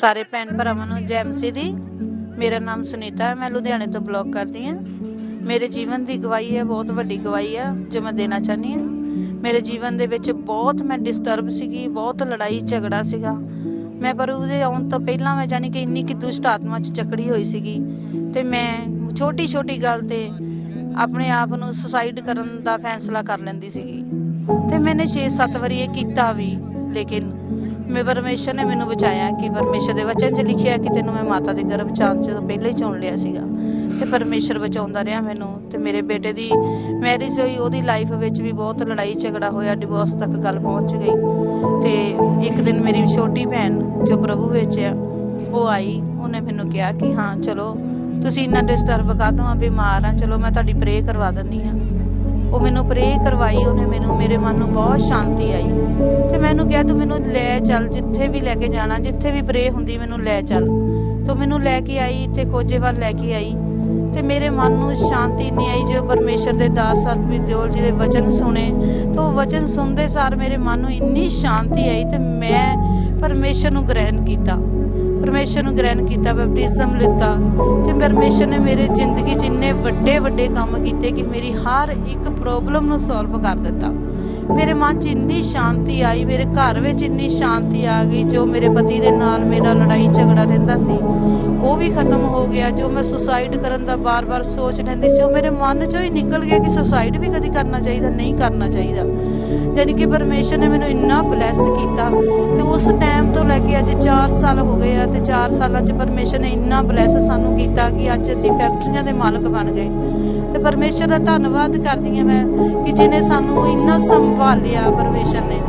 ਸਾਰੇ ਭੈਣ ਭਰਾਵਾਂ ਨੂੰ ਜੈ ਮਸੀਹ ਦੀ। ਮੇਰਾ ਨਾਮ ਸੁਨੀਤਾ ਹੈ, ਮੈਂ ਲੁਧਿਆਣੇ ਤੋਂ ਬਲੌਗ ਕਰਦੀ ਹਾਂ। ਮੇਰੇ ਜੀਵਨ ਦੀ ਗਵਾਹੀ ਹੈ, ਬਹੁਤ ਵੱਡੀ ਗਵਾਹੀ ਹੈ, ਜੋ ਮੈਂ ਦੇਣਾ ਚਾਹਨੀ ਹਾਂ। ਮੇਰੇ ਜੀਵਨ ਦੇ ਵਿੱਚ ਬਹੁਤ ਮੈਂ ਡਿਸਟਰਬ ਸੀਗੀ, ਬਹੁਤ ਲੜਾਈ ਝਗੜਾ ਸੀਗਾ। ਮੈਂ ਪਰ ਉਹਦੇ ਆਉਣ ਤੋਂ ਪਹਿਲਾਂ ਮੈਂ ਜਾਨੀ ਕਿ ਇੰਨੀ ਕਿ ਦੁਸ਼ਟ ਆਤਮਾ ਚ ਚੱਕੜੀ ਹੋਈ ਸੀਗੀ। ਤੇ ਮੈਂ ਛੋਟੀ ਛੋਟੀ ਗੱਲ ਤੇ ਆਪਣੇ ਆਪ ਨੂੰ ਸੁਸਾਈਡ ਕਰਨ ਦਾ ਫੈਸਲਾ ਕਰ ਲੈਂਦੀ ਸੀਗੀ। ਤੇ ਮੈਨੇ 6-7 ਵਾਰੀ ਇਹ ਕੀਤਾ ਵੀ, ਲੇਕਿਨ ਮੈਂ ਪਰਮੇਸ਼ਰ ਨੇ ਮੈਨੂੰ ਬਚਾਇਆ ਕਿ ਪਰਮੇਸ਼ਰ ਦੇ ਵਚਨ 'ਚ ਲਿਖਿਆ ਕਿ ਤੈਨੂੰ ਮੈਂ ਮਾਤਾ ਦੇ ਗਰਭ ਚਾਂਚ ਤੋਂ ਪਹਿਲਾਂ ਹੀ ਚੁਣ ਲਿਆ ਸੀਗਾ। ਤੇ ਪਰਮੇਸ਼ਰ ਬਚਾਉਂਦਾ ਰਿਹਾ ਮੈਨੂੰ। ਤੇ ਮੇਰੇ ਬੇਟੇ ਦੀ ਮੈਰਿਜ ਹੋਈ, ਉਹਦੀ ਲਾਈਫ ਵਿੱਚ ਵੀ ਬਹੁਤ ਲੜਾਈ ਝਗੜਾ ਹੋਇਆ ਡਿਵੋਰਸ ਤੱਕ ਗੱਲ ਪਹੁੰਚ ਗਈ। ਤੇ ਇੱਕ ਦਿਨ ਮੇਰੀ ਛੋਟੀ ਭੈਣ ਜੋ ਪ੍ਰਭੂ ਵਿੱਚ ਆ, ਉਹ ਆਈ। ਉਹਨੇ ਮੈਨੂੰ ਕਿਹਾ ਕਿ ਹਾਂ, ਚਲੋ, ਤੁਸੀਂ ਇੰਨਾ ਡਿਸਟਰਬ ਕਾਹਤੋਂ ਆ ਬਿਮਾਰ ਆ ਚਲੋ, ਮੈਂ ਤੁਹਾਡੀ ਪ੍ਰੇ ਕਰਵਾ ਦਿੰਦੀ ਆ ਉਹ ਮੈਨੂੰ ਪ੍ਰੇ ਕਰਵਾਈ, ਉਹਨੇ ਮੈਨੂੰ, ਮੇਰੇ ਮਨ ਨੂੰ ਬਹੁਤ ਸ਼ਾਂਤੀ ਆਈ। ਤੇ ਮੈਨੂੰ ਕਿਹਾ, ਤੂੰ ਮੈਨੂੰ ਲੈ ਚੱਲ, ਜਿੱਥੇ ਵੀ ਲੈ ਕੇ ਜਾਣਾ, ਜਿੱਥੇ ਵੀ ਪ੍ਰੇ ਹੁੰਦੀ, ਮੈਨੂੰ ਲੈ ਚੱਲ। ਤੂੰ ਮੈਨੂੰ ਲੈ ਕੇ ਆਈ ਤੇ ਖੋਜੇ ਵੱਲ ਲੈ ਕੇ ਆਈ। ਤੇ ਮੇਰੇ ਮਨ ਨੂੰ ਸ਼ਾਂਤੀ ਨਹੀਂ ਆਈ ਜੋ ਪਰਮੇਸ਼ਰ ਦੇ ਦਾਸ ਸਰਬੀ ਦਿਓਲ ਜੀ ਦੇ ਵਚਨ ਸੁਣੇ। ਤਾਂ ਉਹ ਵਚਨ ਸੁਣਦੇ ਸਾਰ ਮੇਰੇ ਮਨ ਨੂੰ ਇੰਨੀ ਸ਼ਾਂਤੀ ਆਈ ਤੇ ਮੈਂ ਪਰਮੇਸ਼ਰ ਨੂੰ ਗ੍ਰਹਿਣ ਕੀਤਾ। ਪਰਮੇਸ਼ਰ ਨੂੰ ਗ੍ਰਹਿਣ ਕੀਤਾ ਬਪਤਿਜ਼ਮ ਲਿੱਤਾ ਤੇ ਪਰਮੇਸ਼ਰ ਨੇ ਮੇਰੇ ਜ਼ਿੰਦਗੀ 'ਚ ਇੰਨੇ ਵੱਡੇ ਵੱਡੇ ਕੰਮ ਕੀਤੇ ਕਿ ਮੇਰੀ ਹਰ ਇੱਕ ਪ੍ਰੋਬਲਮ ਨੂੰ ਸੋਲਵ ਕਰ ਦਿੱਤਾ। ਮੇਰੇ ਮਨ 'ਚ ਇੰਨੀ ਸ਼ਾਂਤੀ ਆਈ, ਮੇਰੇ ਘਰ ਵਿੱਚ ਇੰਨੀ ਸ਼ਾਂਤੀ ਆ ਗਈ, ਜੋ ਮੇਰੇ ਪਤੀ ਦੇ ਨਾਲ ਮੇਰਾ ਲੜਾਈ ਝਗੜਾ ਰਹਿੰਦਾ ਸੀ, ਉਹ ਵੀ ਖਤਮ ਹੋ ਗਿਆ, ਜੋ ਮੈਂ ਸੁਸਾਈਡ ਕਰਨ ਦਾ ਬਾਰ-ਬਾਰ ਸੋਚ ਰਹਿੰਦੀ ਸੀ, ਉਹ ਮੇਰੇ ਮਨ 'ਚੋਂ ਹੀ ਨਿਕਲ ਗਿਆ ਕਿ ਸੁਸਾਈਡ ਵੀ ਕਦੀ ਕਰਨਾ ਚਾਹੀਦਾ, ਨਹੀਂ ਕਰਨਾ ਚਾਹੀਦਾ। ਯਾਨੀ ਕਿ ਪਰਮੇਸ਼ਰ ਨੇ ਮੈਨੂੰ ਇੰਨਾ ਬਲੈਸ ਕੀਤਾ ਤੇ ਉਸ ਟਾਈਮ ਤੋਂ ਲੈ ਕੇ ਅੱਜ 4 ਸਾਲ ਹੋ ਗਏ ਆ ਤੇ 4 ਸਾਲਾਂ 'ਚ ਪਰਮੇਸ਼ਰ ਨੇ ਇੰਨਾ ਬਲੈਸ ਸਾਨੂੰ ਕੀਤਾ ਕਿ ਅੱਜ ਅਸੀਂ ਫੈਕਟਰੀਆਂ ਦੇ ਮਾਲਕ ਬਣ ਗਏ। ਤੇ ਪਰਮੇਸ਼ਰ ਦਾ ਧੰਨਵਾਦ ਕਰਦੀ ਹਾਂ ਮੈਂ ਕਿ ਜਿਨੇ ਸਾਨੂੰ ਇੰਨਾ ਸੰਭਾਲਿਆ ਪਰਮੇਸ਼ਰ ਨੇ।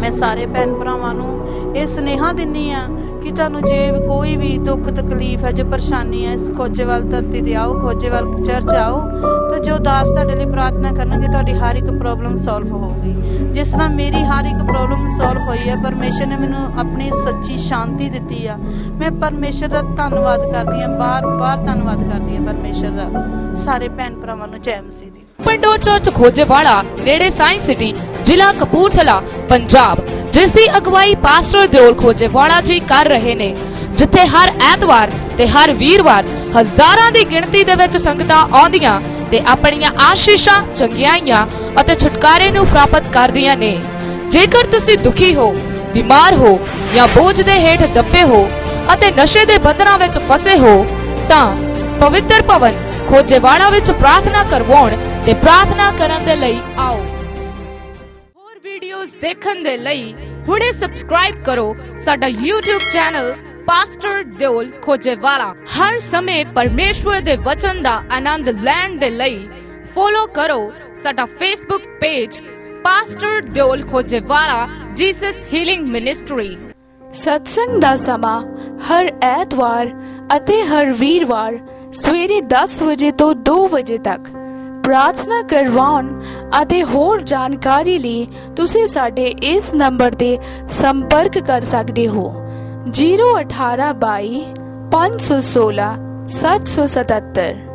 ਮੈਂ ਸਾਰੇ ਭੈਣ ਭਰਾਵਾਂ ਨੂੰ ਇਹ ਸੁਨੇਹਾ ਦਿੰਨੀ ਆ ਕਿ ਤੁਹਾਨੂੰ ਜੇ ਕੋਈ ਵੀ ਦੁੱਖ, ਤਕਲੀਫ ਹੈ, ਜੇ ਪਰੇਸ਼ਾਨੀ ਹੈ, ਇਸ ਖੋਜੇਵਾਲ ਧਰਤੀ ਤੇ ਆਓ, ਖੋਜੇਵਾਲ ਚਰਚ ਆਓ, ਤੇ ਜੋ ਦਾਸ ਤੁਹਾਡੇ ਲਈ ਪ੍ਰਾਰਥਨਾ ਕਰਨਗੇ, ਤੁਹਾਡੀ ਹਰ ਇੱਕ ਪ੍ਰੋਬਲਮ ਸੋਲਵ ਹੋਊਗੀ। ਜਿਸ ਤਰ੍ਹਾਂ ਮੇਰੀ ਹਰ ਇੱਕ ਪ੍ਰੋਬਲਮ ਸੋਲਵ ਹੋਈ ਹੈ, ਪਰਮੇਸ਼ਰ ਨੇ ਮੈਨੂੰ ਆਪਣੀ ਸੱਚੀ ਸ਼ਾਂਤੀ ਦਿੱਤੀ ਆ। ਮੈਂ ਪਰਮੇਸ਼ਰ ਦਾ ਧੰਨਵਾਦ ਕਰਦੀ ਹਾਂ ਬਾਰ-ਬਾਰ ਧੰਨਵਾਦ ਕਰਦੀ ਹਾਂ ਪਰਮੇਸ਼ਰ ਦਾ। ਸਾਰੇ ਭੈਣ ਭਰਾਵਾਂ ਨੂੰ ਜੈ ਮਸੀਹ ਦੀ। ਪੰਡੋਰ ਚਰਚ ਖੋਜੇਵਾਲਾ ਨੇੜੇ ਸਾਇੰਸ ਸਿਟੀ ਜ਼ਿਲ੍ਹਾ ਕਪੂਰਥਲਾ, ਪੰਜਾਬ ਜਿਸ ਦੀ ਅਗਵਾਈ ਪਾਸਟਰ ਦਿਓਲ ਖੋਜੇਵਾਲਾ ਜੀ ਕਰ ਰਹੇ ਨੇ, ਜਿੱਥੇ ਹਰ ਐਤਵਾਰ ਤੇ ਹਰ ਵੀਰਵਾਰ ਹਜ਼ਾਰਾਂ ਦੀ ਗਿਣਤੀ ਦੇ ਵਿੱਚ ਸੰਗਤਾਂ ਆਉਂਦੀਆਂ ਤੇ ਆਪਣੀਆਂ ਆਸ਼ੀਸ਼ਾਂ, ਚੰਗਿਆਈਆਂ ਅਤੇ ਛੁਟਕਾਰੇ ਨੂੰ ਪ੍ਰਾਪਤ ਕਰਦੀਆਂ ਨੇ। ਜੇਕਰ ਤੁਸੀਂ ਦੁਖੀ ਹੋ, ਬਿਮਾਰ ਹੋ ਜਾਂ ਬੋਝ ਦੇ ਹੇਠ ਦੱਬੇ ਹੋ ਅਤੇ ਨਸ਼ੇ ਦੇ ਬੰਧਨਾਂ ਵਿੱਚ ਫਸੇ ਹੋ, ਤਾਂ ਪਵਿੱਤਰ ਭਵਨ ਖੋਜੇਵਾਲਾ ਵਿੱਚ ਪ੍ਰਾਰਥਨਾ ਕਰਵਾਉਣ ਤੇ ਪ੍ਰਾਰਥਨਾ ਕਰਨ ਦੇ ਲਈ ਆਓ। ਵੀਡੀਓਜ਼ ਦੇਖਣ ਦੇ ਲਈ ਹੁਣੇ ਸਬਸਕ੍ਰਾਈਬ ਕਰੋ ਸਾਡਾ YouTube channel pastor Deol Khojewala ਹਰ ਸਮੇਂ ਪਰਮੇਸ਼ਵਰ ਦੇ ਵਚਨ ਦਾ ਆਨੰਦ ਲੈਣ ਦੇ ਲਈ ਫੋਲੋ ਕਰੋ ਸਾਡਾ Facebook page pastor Deol Khojewala Jesus healing ministry ਸਤਸੰਗ ਦਾ ਸਮਾਂ ਹਰ ਐਤਵਾਰ ਅਤੇ ਹਰ ਵੀਰਵਾਰ ਸਵੇਰੇ 10 ਵਜੇ ਤੋਂ 2 ਵਜੇ ਤੱਕ। ਪ੍ਰਾਰਥਨਾ ਕਰਵਾਉਣ ਅਤੇ ਹੋਰ ਜਾਣਕਾਰੀ ਲਈ ਤੁਸੀਂ ਸਾਡੇ ਇਸ ਨੰਬਰ ਤੇ ਸੰਪਰਕ ਕਰ ਸਕਦੇ ਹੋ। 01822 516 777